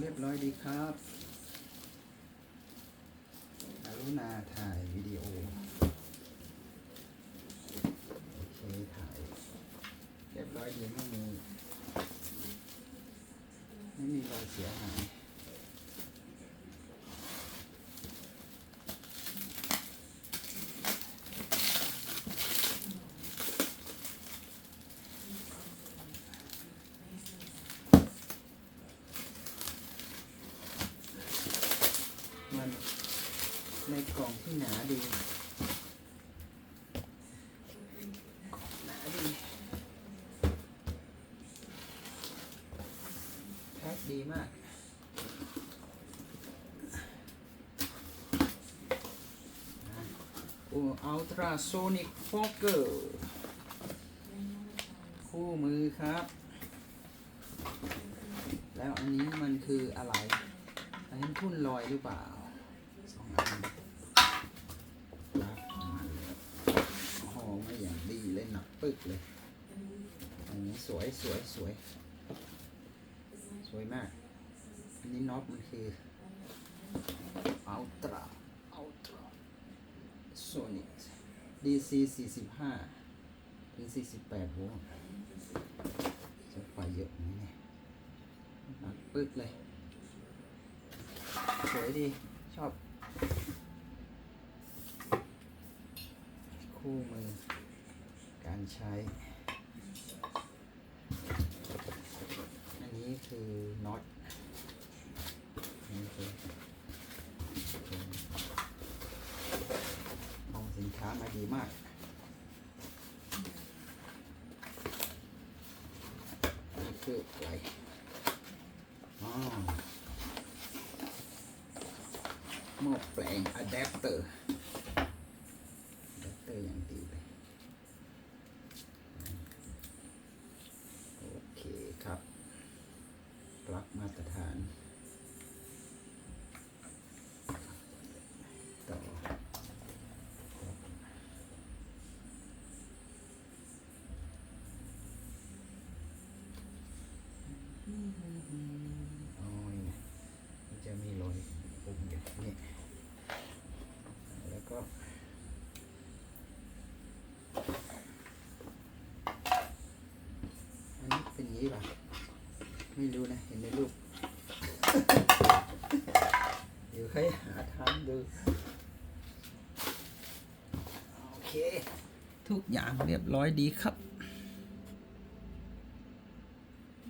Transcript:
เรียบร้อยดีครับอรุณาถ่ายวิดีโอ โอเค ถ่าย เรียบร้อยดีไม่มี ไม่มีรอยเสียหาย มัน ในกล่องที่หนาดีหนาดีแพ็คดีมากโอ้อัลตราโซนิกฟกเกอร์คู่มือครับ แล้วอันนี้มันคืออะไร อันนี้ทุ่นลอยหรือเปล่า ห่อมาอย่างดีเลยหนักปึกเลยอันนี้สวยสวยสวย สวยมาก อันนี้น็อตมันคือ Ultra Ultra Sonic DC 45 ถึง 48โวลต์จะไฟเยอะไหมเนี่ยหนักปึกเลย สวยดี ชอบ คู่มือ การใช้ อันนี้คือน็อตอันนี้คือเอาสินค้ามาดีมากนี่คืออะไรอ๋อ หม้อแปลงอะแดปเตอร์อะแดปเตอร์อย่างดีเลยโอเคครับ ปลั๊กมาตรฐาน ต่อโอ้ย มันจะมีรอยปุ่มอยู่นี่ แล้วก็ อัน นี้เป็นอย่างนี้ป่ะไม่รู้นะ เห็นในรูปเดี๋ยวค่อยหาทางดู โอเค ทุกอย่างเรียบร้อยดีครับ